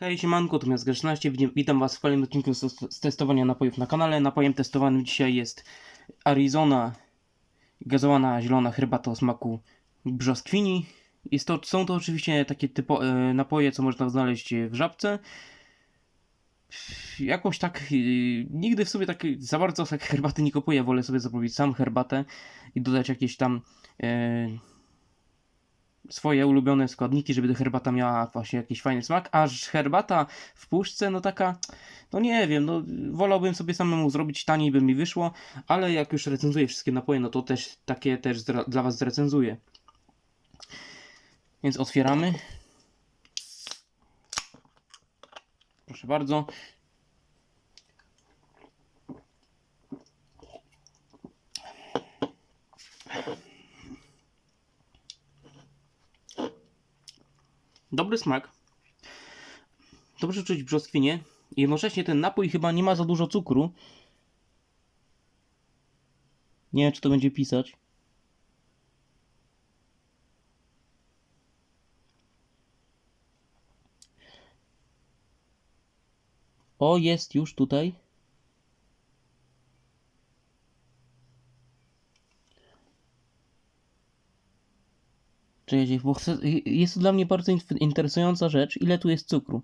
Hej, siemanko, tu jest 13 witam was w kolejnym odcinku z, testowania napojów na kanale. Napojem testowanym dzisiaj jest Arizona gazowana zielona herbata o smaku brzoskwini. Jest to, są to oczywiście takie typo, e, napoje, co można znaleźć w żabce. Jakoś tak, e, nigdy w sobie tak za bardzo tak herbaty nie kupuję, wolę sobie zrobić sam herbatę i dodać jakieś tam e, swoje ulubione składniki, żeby ta herbata miała właśnie jakiś fajny smak, aż herbata w puszce, no taka, no nie wiem, no wolałbym sobie samemu zrobić, taniej by mi wyszło, ale jak już recenzuję wszystkie napoje, no to też takie też dla Was zrecenzuję. Więc otwieramy. Proszę bardzo. Dobry smak. Dobrze czuć brzoskwinie. Jednocześnie ten napój chyba nie ma za dużo cukru. Nie wiem, czy to będzie pisać. O, jest już tutaj. Chcę, jest to dla mnie bardzo in- interesująca rzecz. Ile tu jest cukru?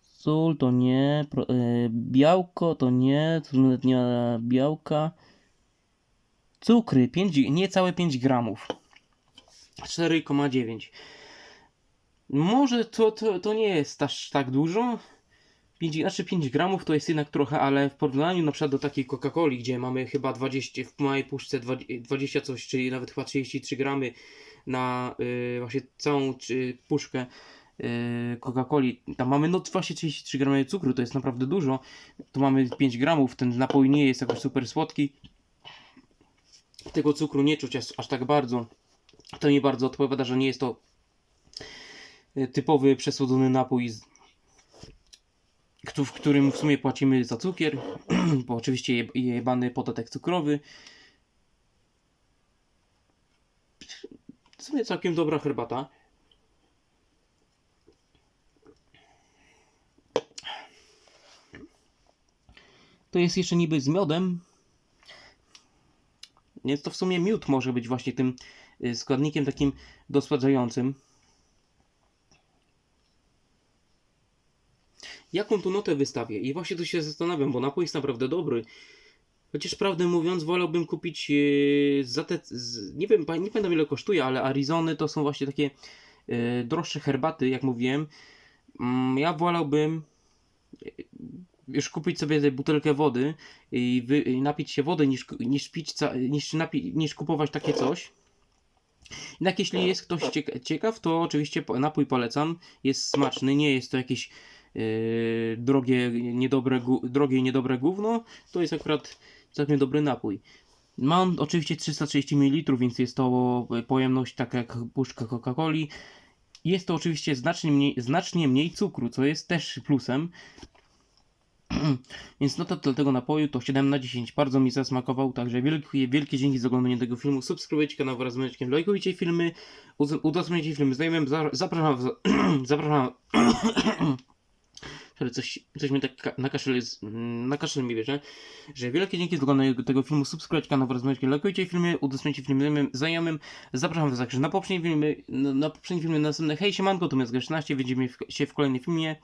Sól to nie, e, białko to nie, tu nawet nie ma białka. Cukry, 5, niecałe 5 gramów. 4,9. Może to, to, to nie jest aż tak dużo. 5, znaczy 5 gramów to jest jednak trochę, ale w porównaniu na przykład do takiej Coca-Coli, gdzie mamy chyba 20, w małej puszce 20 coś, czyli nawet chyba 33 gramy na y, właśnie całą y, puszkę y, Coca-Coli, tam mamy no właśnie 33 gramy cukru, to jest naprawdę dużo. Tu mamy 5 gramów, ten napój nie jest jakoś super słodki. Tego cukru nie czuć aż, aż tak bardzo. To mi bardzo odpowiada, że nie jest to y, typowy przesłodzony napój z w którym w sumie płacimy za cukier, bo oczywiście je- jebany podatek cukrowy. W sumie całkiem dobra herbata. To jest jeszcze niby z miodem. Więc to w sumie miód może być właśnie tym y, składnikiem takim dosładzającym. Jaką tu notę wystawię. I właśnie tu się zastanawiam, bo napój jest naprawdę dobry. Chociaż prawdę mówiąc, wolałbym kupić e, za te. Z, nie wiem, nie pamiętam ile kosztuje, ale Arizony to są właśnie takie e, droższe herbaty, jak mówiłem. Mm, ja wolałbym e, już kupić sobie butelkę wody i, wy, i napić się wody niż, niż pić, ca, niż, napi, niż kupować takie coś. Jednak jeśli jest ktoś cieka- ciekaw, to oczywiście napój polecam. Jest smaczny, nie jest to jakieś yy, drogie, niedobre, drogie i niedobre gówno, to jest akurat całkiem dobry napój. Mam oczywiście 330 ml, więc jest to pojemność taka jak puszka Coca-Coli. Jest to oczywiście znacznie mniej, znacznie mniej cukru, co jest też plusem. Więc no to dla tego napoju to 7 na 10. Bardzo mi zasmakował, także wielkie, wielkie dzięki za oglądanie tego filmu. Subskrybujcie kanał wraz z dzwoneczkiem, lajkujcie filmy, udostępniajcie filmy znajomym. Za- Zapraszam, zapraszam ale coś, coś mi tak na kaszel mm, na kaszel mi bierze, że wielkie dzięki za oglądanie tego filmu, subskrybujcie kanał wraz z dzwoneczkiem, lajkujcie filmy, udostępniajcie filmy znajomym, zapraszam was także na poprzednie filmy, na, na poprzednie filmy następne, hej siemanko, to jest 13 widzimy się w kolejnym filmie,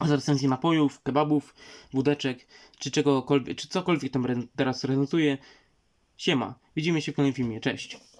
z recenzji napojów, kebabów, wódeczek, czy czegokolwiek, czy cokolwiek tam re- teraz recenzuję, siema, widzimy się w kolejnym filmie, cześć.